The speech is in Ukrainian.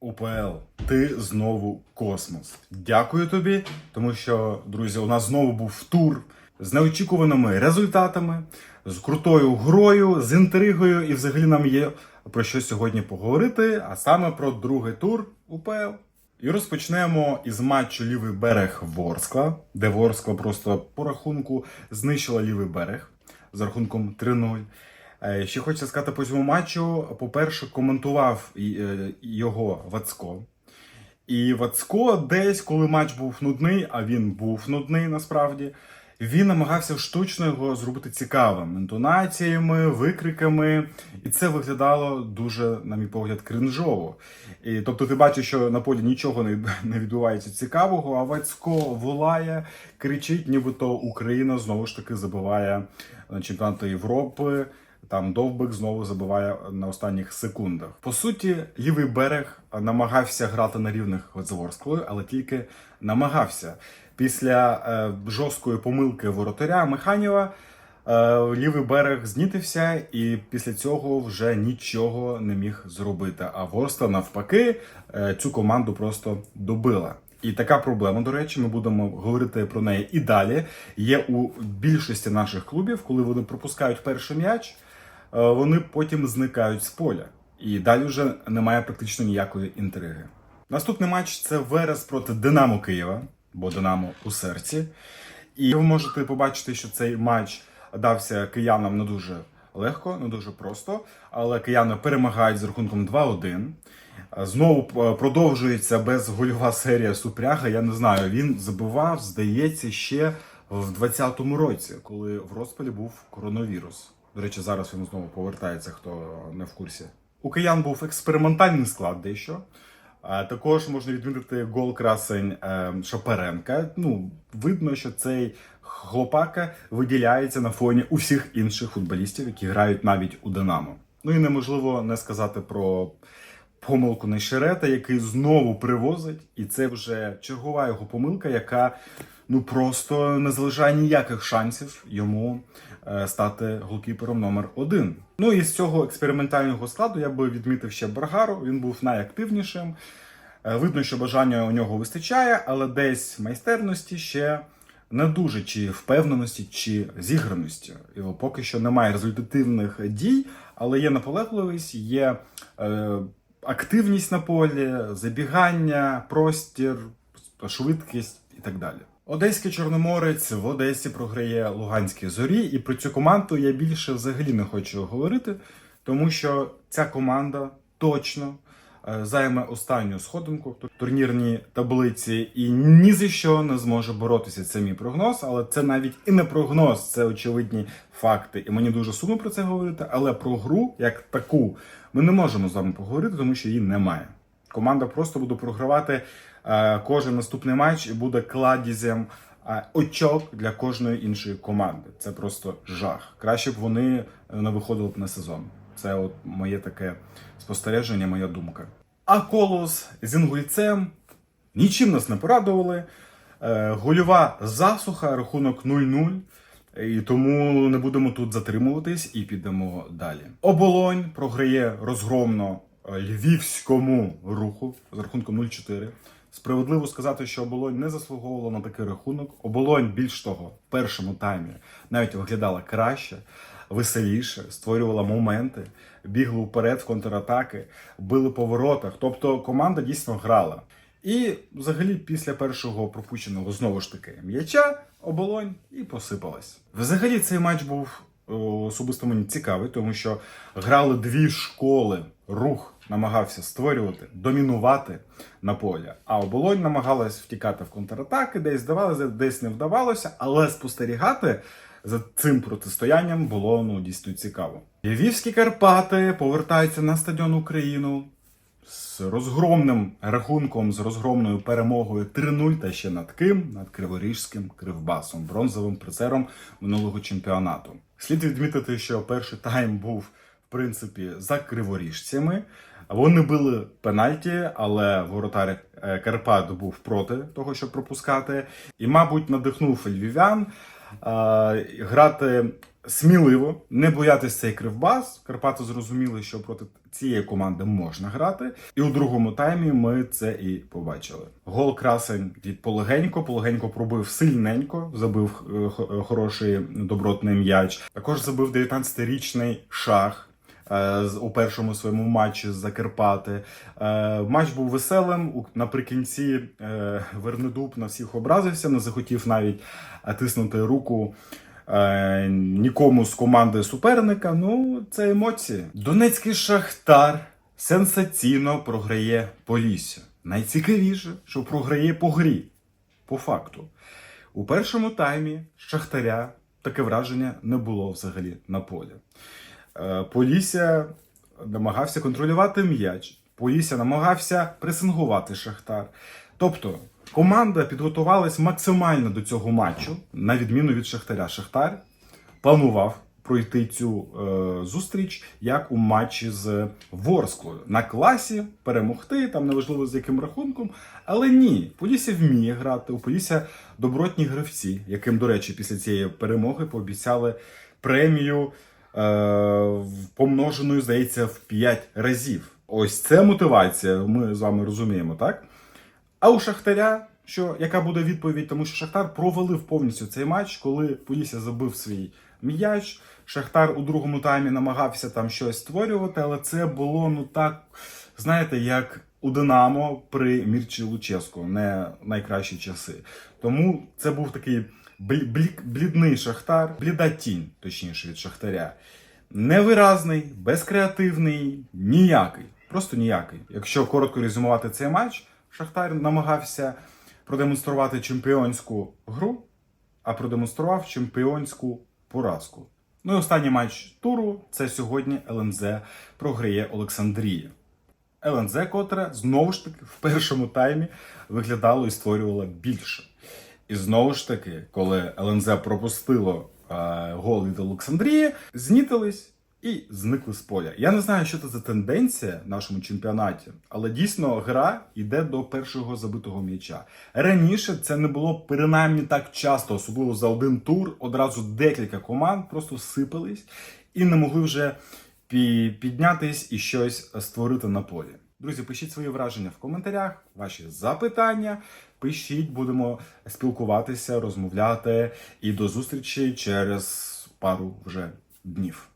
УПЛ, ти знову космос. Дякую тобі, тому що, друзі, у нас знову був тур з неочікуваними результатами, з крутою грою, з інтригою, і взагалі нам є про що сьогодні поговорити, а саме про другий тур УПЛ. І розпочнемо із матчу лівий берег Ворскла, де Ворскла просто по рахунку знищила лівий берег з рахунком 3-0. Е, Ще хочеться сказати по цьому матчу. По-перше, коментував е, його Вацко. І Вацко десь, коли матч був нудний, а він був нудний насправді, він намагався штучно його зробити цікавим інтонаціями, викриками, і це виглядало дуже, на мій погляд, кринжово. І, тобто, ти бачиш, що на полі нічого не, відбувається цікавого, а Вацько волає, кричить, нібито Україна знову ж таки забиває на чемпіонату Європи. Там Довбик знову забиває на останніх секундах. По суті, лівий берег намагався грати на рівних з Ворсклою, але тільки намагався. Після е, жорсткої помилки воротаря Механіва е, лівий берег знітився, і після цього вже нічого не міг зробити. А Ворскла навпаки е, цю команду просто добила. І така проблема, до речі, ми будемо говорити про неї і далі. Є у більшості наших клубів, коли вони пропускають перший м'яч, вони потім зникають з поля. І далі вже немає практично ніякої інтриги. Наступний матч це Верес проти Динамо Києва, бо Динамо у серці. І ви можете побачити, що цей матч дався киянам не дуже легко, не дуже просто, але кияни перемагають з рахунком 2-1. Знову е, продовжується безгольова серія Супряга. Я не знаю, він забивав, здається, ще в 20-му році, коли в розпалі був коронавірус. До речі, зараз він знову повертається, хто не в курсі. У киян був експериментальний склад дещо. Також можна відмітити гол красень е, Шаперенка. Ну, видно, що цей хлопака виділяється на фоні усіх інших футболістів, які грають навіть у Динамо. Ну і неможливо не сказати про помилку Нещерета, який знову привозить, і це вже чергова його помилка, яка ну просто не залишає ніяких шансів йому стати голкіпером номер один. Ну і з цього експериментального складу я би відмітив ще Баргару. Він був найактивнішим. Е, Видно, що бажання у нього вистачає, але десь майстерності ще не дуже чи впевненості, чи зіграності. Його поки що немає результативних дій, але є наполегливість, є е, активність на полі, забігання, простір, швидкість і так далі. Одеський Чорноморець в Одесі програє Луганській зорі, і про цю команду я більше взагалі не хочу говорити, тому що ця команда точно е, займе останню сходинку в турнірній таблиці і ні за що не зможе боротися. Це мій прогноз, але це навіть і не прогноз, це очевидні факти. І мені дуже сумно про це говорити. Але про гру як таку ми не можемо з вами поговорити, тому що її немає. Команда просто буде програвати кожен наступний матч буде кладізем е, очок для кожної іншої команди. Це просто жах. Краще б вони не виходили б на сезон. Це от моє таке спостереження, моя думка. А колос з інгульцем нічим нас не порадували. Е, Гольова засуха, рахунок 0-0. І тому не будемо тут затримуватись і підемо далі. Оболонь програє розгромно е, львівському руху з рахунком 0-4. Справедливо сказати, що оболонь не заслуговувала на такий рахунок. Оболонь, більш того, в першому таймі навіть виглядала краще, веселіше, створювала моменти, бігла вперед в контратаки, били по воротах. Тобто команда дійсно грала. І взагалі після першого пропущеного знову ж таки м'яча оболонь і посипалась. Взагалі цей матч був е, особисто мені цікавий, тому що грали дві школи. Рух намагався створювати, домінувати на полі, а оболонь намагалась втікати в контратаки, десь здавалося, десь не вдавалося, але спостерігати за цим протистоянням було ну дійсно цікаво. Львівські Карпати повертаються на стадіон Україну з розгромним рахунком, з розгромною перемогою 3-0 та ще над ким? Над Криворіжським Кривбасом, бронзовим призером минулого чемпіонату. Слід відмітити, що перший тайм був в принципі за криворіжцями. Вони били пенальті, але воротар е, Карпат був проти того, щоб пропускати, і, мабуть, надихнув львів'ян е, грати сміливо, не боятися цей кривбас. Карпати зрозуміли, що проти цієї команди можна грати. І у другому таймі ми це і побачили. Гол красень від Полегенько. Полегенько пробив сильненько, забив е, хо- хороший добротний м'яч. Також забив 19-річний шах. Е, У першому своєму матчі з Закарпати. Е, Матч був веселим. Наприкінці е, Вернедуб на всіх образився, не захотів навіть тиснути руку нікому з команди суперника. Ну, це емоції. Донецький Шахтар сенсаційно програє Полісся. Найцікавіше, що програє по грі, по факту. У першому таймі Шахтаря таке враження не було взагалі на полі. Е, Полісся намагався контролювати м'яч. Полісся намагався пресингувати Шахтар. Тобто команда підготувалась максимально до цього матчу, на відміну від Шахтаря. Шахтар планував пройти цю е, зустріч як у матчі з Ворсклою на класі, перемогти, там неважливо з яким рахунком. Але ні, Полісся вміє грати. У Полісся добротні гравці, яким, до речі, після цієї перемоги пообіцяли премію помноженою, здається, в 5 разів. Ось це мотивація, ми з вами розуміємо, так? А у Шахтаря, що яка буде відповідь, тому що Шахтар провалив повністю цей матч, коли Полісся забив свій м'яч. Шахтар у другому таймі намагався там щось створювати, але це було ну так, знаєте, як у Динамо при Мірчі Луческо, не найкращі часи. Тому це був такий блідний Шахтар, бліда тінь, точніше, від Шахтаря. Невиразний, безкреативний, ніякий. Просто ніякий. Якщо коротко резюмувати цей матч, Шахтар намагався продемонструвати чемпіонську гру, а продемонстрував чемпіонську поразку. Ну і останній матч туру це сьогодні ЛНЗ програє Олександрія. ЛНЗ, котре знову ж таки в першому таймі виглядало і створювало більше. І знову ж таки, коли ЛНЗ пропустило е, гол від Олександрії, знітились і зникли з поля. Я не знаю, що це за тенденція в нашому чемпіонаті, але дійсно гра йде до першого забитого м'яча. Раніше це не було принаймні так часто, особливо за один тур. Одразу декілька команд просто сипались і не могли вже піднятись і щось створити на полі. Друзі, пишіть свої враження в коментарях, ваші запитання. Пишіть, будемо спілкуватися, розмовляти. І до зустрічі через пару вже днів.